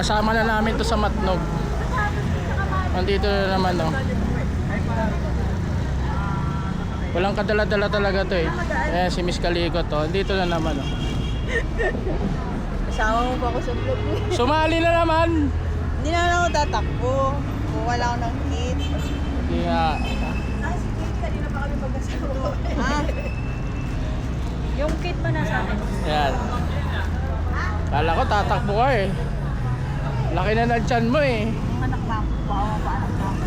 Kasama na namin to sa Matnog. Nandito na naman oh. Walang kadala-dala talaga to eh. Ayan si Miss Kalikot oh. Dito na naman oh. Kasama mo pa ako sa vlog mo. Sumali na naman. Hindi na lang ako tatakbo. Kung wala ako ng kit. Hindi nga. Ah, si Kate, kanina pa kami magkasama. Ah, Yung kit ba nasa akin? Ayan. Kala ko tatakbo ka eh. Laki na ng tiyan mo eh. anak na ako. Bawa pa anak na ako.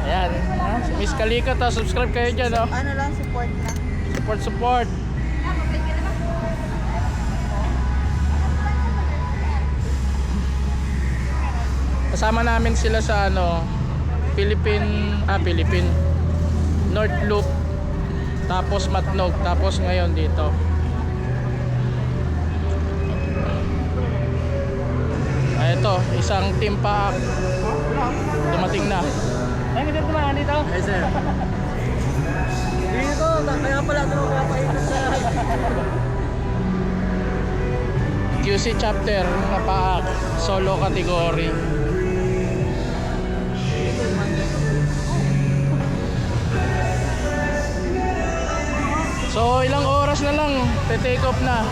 Ayan. ah, si Miss Kalikot oh. Subscribe kayo dyan oh. Ano lang, support lang. Support support. Kasama namin sila sa ano Philippine ah Philippine North Loop tapos Matnog tapos ngayon dito. Ito, isang team pack. Dumating na. Ay, hindi tumahan dito. Ay, sir. Dito, kaya pala ito kaya paikot sa... QC chapter na paak solo category So ilang oras na lang te-take off na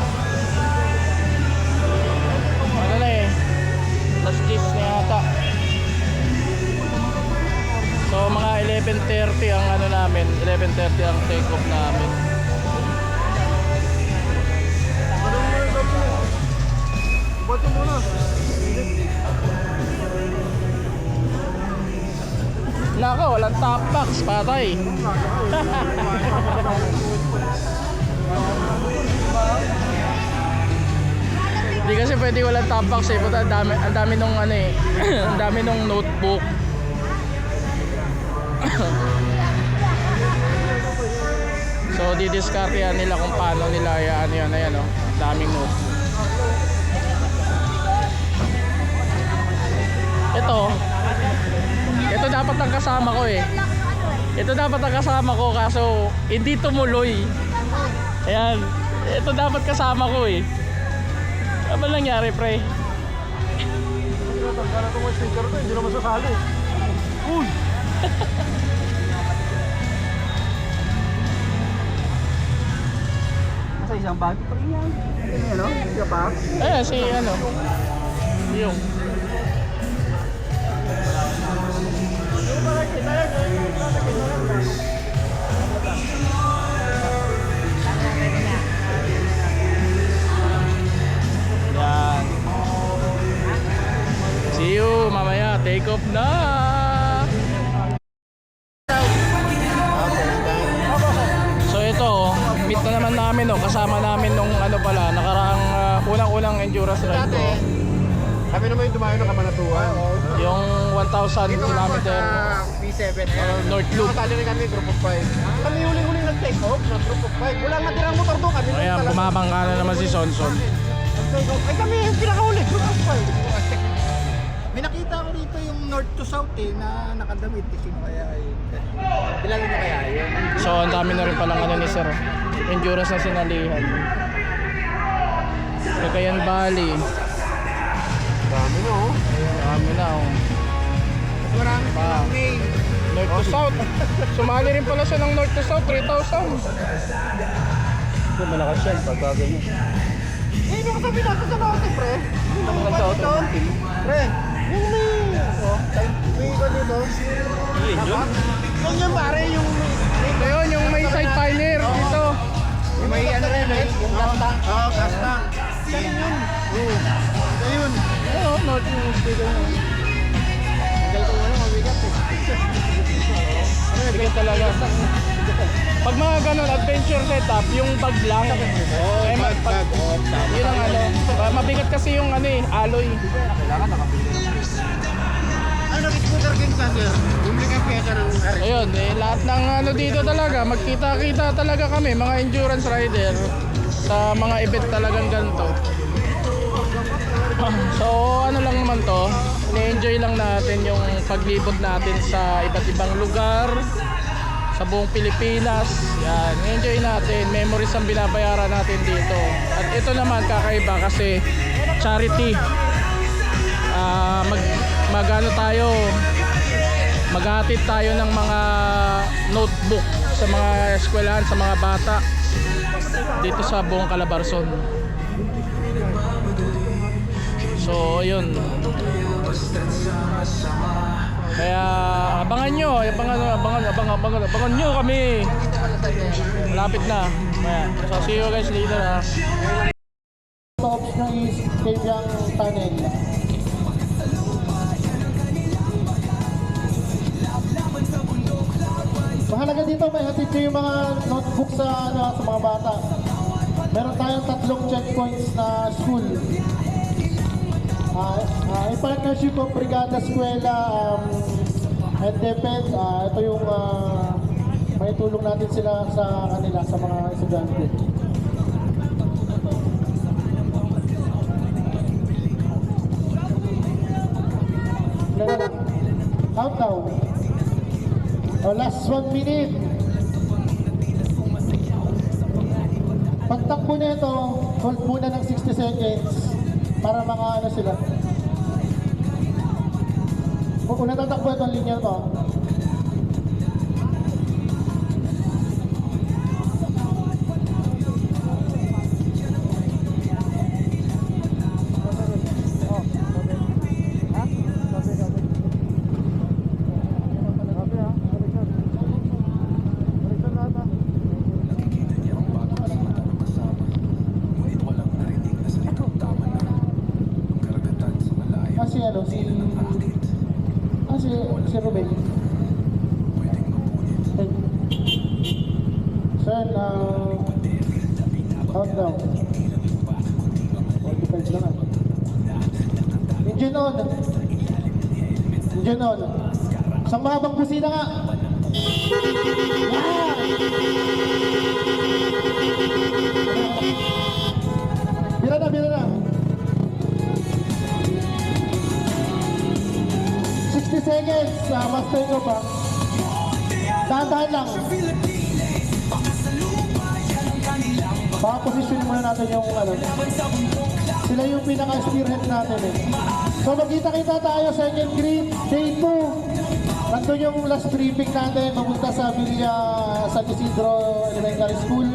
11.30 ang ano namin 11.30 ang take off namin Nako, walang top box, patay. Hindi kasi pwede walang top box eh. Ang dami, ang dami nung ano eh. ang dami nung notebook. So, didiskarte yan nila kung paano nila yan, yan, ayan oh. Ang daming note. Ito, ito dapat ang kasama ko eh. Ito dapat ang kasama ko kaso hindi tumuloy. Ayan, ito dapat kasama ko eh. Ano nangyari pre? Hindi naman sasali. Uy! Nasa isang bag pa rin yan. Ano yan, no? Siya pa? Ayan si ano. Yung. Yan. See you mamaya. Take off na. 1,000 kilometer P7 uh, North Loop. Nakatali rin kami, group of 5. Kami huling-huling nag-take off na group of 5. Wala natirang motor doon, kami lang Ayan, talaga. bumabangka na naman si Sonson. Nag-take off. Ay kami yung pinakahuli, group of 5. May nakita ko dito yung north to south eh, na nakadamit. Eh, Sino kaya yun? Kilala niyo kaya yun? So, ang dami na rin palang ano ni Sir. Endurance na sinalihan. Cagayan Valley. Dami no. Dami na oh. Marami Pa. pa. May North to South. Sumali rin pala siya ng North to South, 3,000. Ito malakas yan pagka ganyan. Eh, nung sabi natin sa bote, pre. Yung Ang sa auto, Pre, yung may... Oh, may iba dito. Yun yun? Yung yung pare, yung... Ayun, yung may side filer dito. Yung may ano rin, eh. Yung gas tank. Oo, gas tank. Yan yun. Oo. Ayun. Oo, North yung na. Tagal ko bigat talaga. Pag mga ganun, adventure setup, yung bag lang. eh, ma- pag, yun ang ano. ah, Mabigat kasi yung ano eh, alloy. Kailangan nakabili. Ano, nag-scooter king ka, sir? Bumili ka pyesa ng RX. Ayun, eh, lahat ng ano dito talaga, magkita-kita talaga kami, mga endurance rider sa mga event talagang ganito. So, ano lang naman to, ni-enjoy lang natin yung paglibot natin sa iba't ibang lugar, sa buong Pilipinas. Yan, enjoy natin. Memories ang binabayaran natin dito. At ito naman kakaiba kasi charity. Ah, mag magano tayo maghatid tayo ng mga notebook sa mga eskwelahan sa mga bata dito sa buong Calabarzon. So, yun. Kaya abangan nyo, abangan, abangan, abangan, abangan, abangan nyo kami. Malapit na. Kaya, so see you guys later ha. Top ng is Kabyang Tunnel. Mahalaga dito may hatid kayo mga notebook sa ano, sa mga bata. Meron tayong tatlong checkpoints na school. Ah, ah, in partnership of Brigada Eskwela um, and DepEd, ah, ito yung ah, may tulong natin sila sa kanila, sa mga estudyante. Lang. Countdown. Oh, last one minute. Pagtakbo na ito, hold muna ng 60 seconds para mga ano sila. Kung una tatakbo itong linya to, si ano, si... Ah, si, si Ruben. Hey. Sir, na... Countdown. 45 lang ah. Engine on. Engine on. Isang mahabang busina nga. Yeah! Master ko pa. Dahan-dahan lang. Baka posisyon muna natin yung ano. Sila yung pinaka-spearhead natin eh. So magkita-kita tayo second grade, day 2. Nandun yung last briefing natin, mapunta sa Villa San Isidro Elementary School.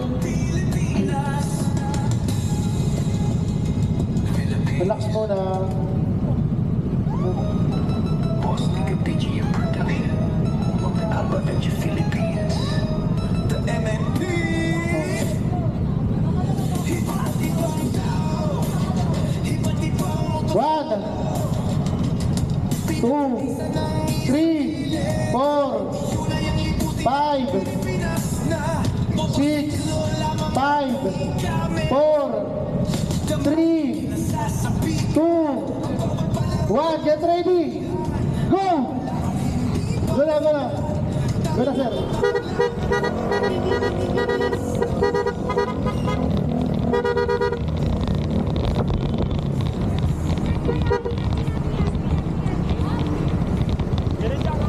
Relax muna. One, two, three, four, five, six, five, four, three, two, one. Get ready. Go. Go na, go 0 a 0。Get it done.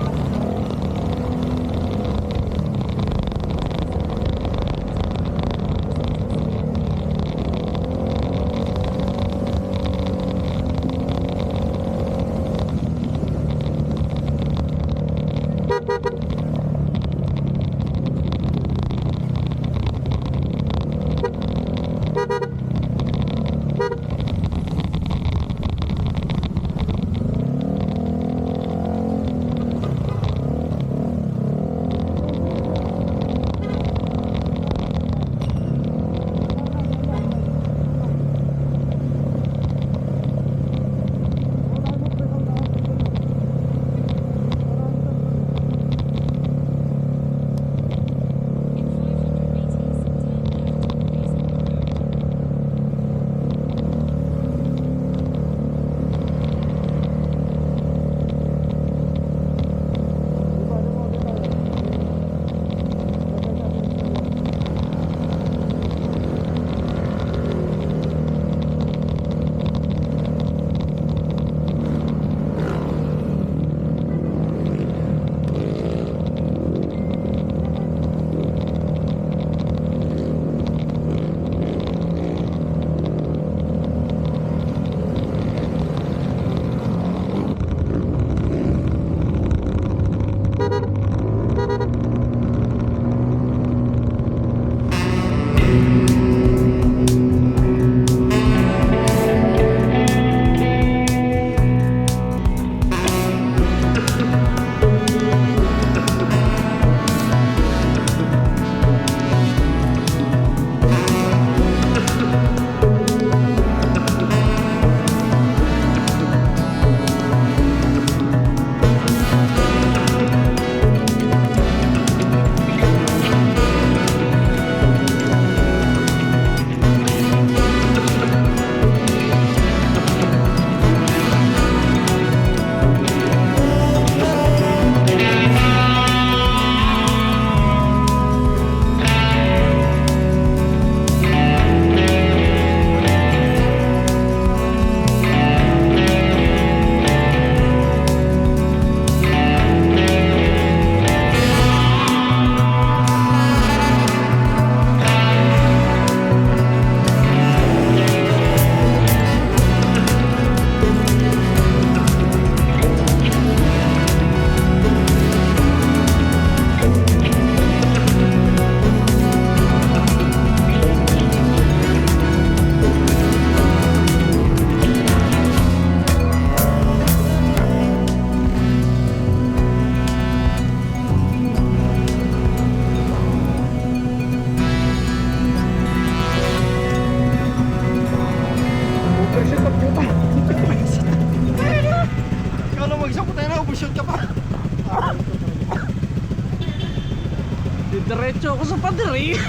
Didiretso ako sa pader.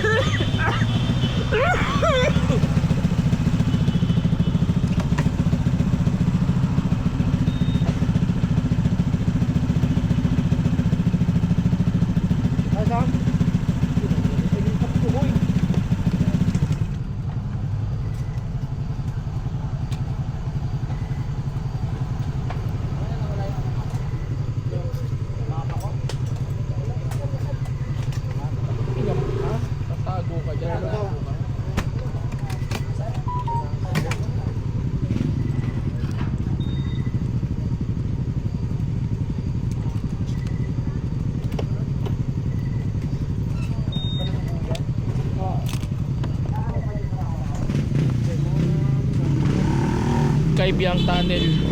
Tatago ka dyan. Kaibiyang Tunnel